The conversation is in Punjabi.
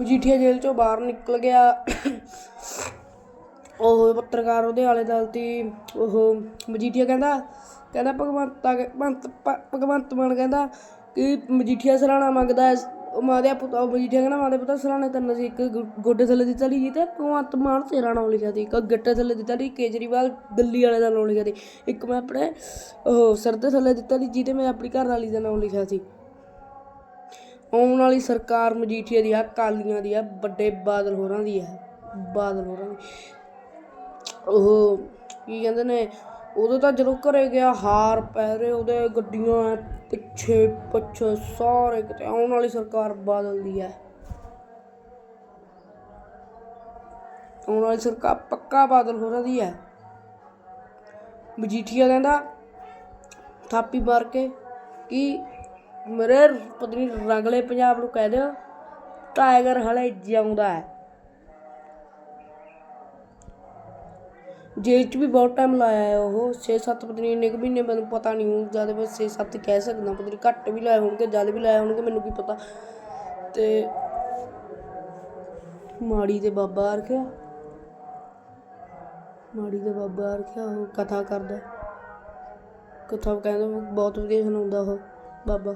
ਮਜੀਠੀਆ ਜੇਲ੍ਹ ਚੋਂ ਬਾਹਰ ਨਿਕਲ ਗਿਆ। ਉਹ ਪੱਤਰਕਾਰ ਉਹਦੇ ਆਲੇ ਦੁਆਲੇ ਤੇ ਉਹ ਮਜੀਠੀਆ ਕਹਿੰਦਾ ਕਹਿੰਦਾ ਭਗਵੰਤ ਆ ਭਗਵੰਤ ਮਾਨ ਕਹਿੰਦਾ ਕਿ ਮਜੀਠੀਆ ਸਰਾਣਾ ਮੰਗਦਾ ਹੈ। ਉਹ ਮਾਦੇ ਪੁੱਤ, ਉਹ ਮਜੀਠੀਆ ਕਹਿੰਦਾ ਮਾਦੇ ਪੁੱਤ ਸਰਾਣੇ ਤੈਨੂੰ ਸੀ ਇੱਕ ਗੁ- ਗੋਡੇ ਥੱਲੇ ਦਿੱਤਾ ਤਲੀ ਜੀ ਤੇ ਭਗਵੰਤ ਮਾਨ ਤੇਰਾ ਨਾਮ ਲਿਖਿਆ ਸੀ, ਇੱਕ ਗੱਟੇ ਥੱਲੇ ਦਿੱਤਾ ਤਲੀ, ਕੇਜਰੀਵਾਲ ਦਿੱਲੀ ਵਾਲੇ ਦਾ ਨਾਮ ਲਿਖਿਆ ਸੀ। ਇੱਕ ਮੈਂ ਆਪਣੇ, ਉਹ ਸਿਰ ਦੇ ਥੱਲੇ ਦਿੱਤਾ ਸੀ ਜਿਹਦੇ ਮੈਂ ਆਪਣੀ ਘਰ ਵਾਲੀ ਦਾ ਨਾਮ ਲਿਖਿਆ ਸੀ। ਆਉਣ ਵਾਲੀ ਸਰਕਾਰ ਮਜੀਠੀਆ ਦੀ ਆ ਕਾਲੀਆਂ ਦੀ ਆ ਵੱਡੇ ਬਾਦਲ ਹੋਰਾਂ ਦੀ ਆ ਬਾਦਲ ਹੋਰਾਂ ਦੀ। ਉਹ ਕੀ ਕਹਿੰਦੇ ਨੇ, ਉਦੋਂ ਤਾਂ ਜਦੋਂ ਘਰੇ ਗਿਆ, ਹਾਰ ਪੈ ਰਹੇ ਉਹਦੇ ਗੱਡੀਆਂ ਪਿੱਛੇ ਪਿੱਛੇ ਸਾਰੇ ਕਿਤੇ ਆਉਣ ਵਾਲੀ ਸਰਕਾਰ ਬਾਦਲ ਦੀ ਹੈ। ਆਉਣ ਵਾਲੀ ਸਰਕਾਰ ਪੱਕਾ ਬਾਦਲ ਹੋਰਾਂ ਦੀ ਹੈ। ਮਜੀਠੀਆ ਕਹਿੰਦਾ, ਥਾਪੀ ਮਾਰ ਕੇ ਕਿ ਮੇਰੇ ਪਤਨੀ ਰੰਗਲੇ ਪੰਜਾਬ ਨੂੰ ਕਹਿ ਦਿਓ, ਟਾਈਗਰ ਹਲੇ ਜਿਉਂਦਾ ਹੈ। ਜੇਲ੍ਹ 'ਚ ਵੀ ਬਹੁਤ ਟਾਈਮ ਲਾਇਆ ਹੈ ਉਹ। 6-7 ਪਤਨੀ ਨਹੀਂ ਇੰਨੇ ਕੁ ਮਹੀਨੇ ਮੈਨੂੰ ਪਤਾ ਨਹੀਂ ਹੁਣ ਜ਼ਿਆਦਾ ਮੈਂ 6-7 ਕਹਿ ਸਕਦਾ ਪਤਾ ਘੱਟ ਵੀ ਲਾਏ ਹੋਣਗੇ ਜ਼ਿਆਦਾ ਵੀ ਲਾਇਆ ਹੋਣਗੇ, ਮੈਨੂੰ ਕੀ ਪਤਾ। ਤੇ ਮਾੜੀ ਤੇ ਬਾਬਾ ਆਰਖਿਆ ਮਾੜੀ ਤੇ ਬਾਬਾ ਆਰਖਿਆ ਉਹ ਕਥਾ ਕਰਦਾ। ਕਥਾ ਕਹਿੰਦਾ ਬਹੁਤ ਵਧੀਆ ਸੁਣਾਉਂਦਾ ਉਹ ਬਾਬਾ।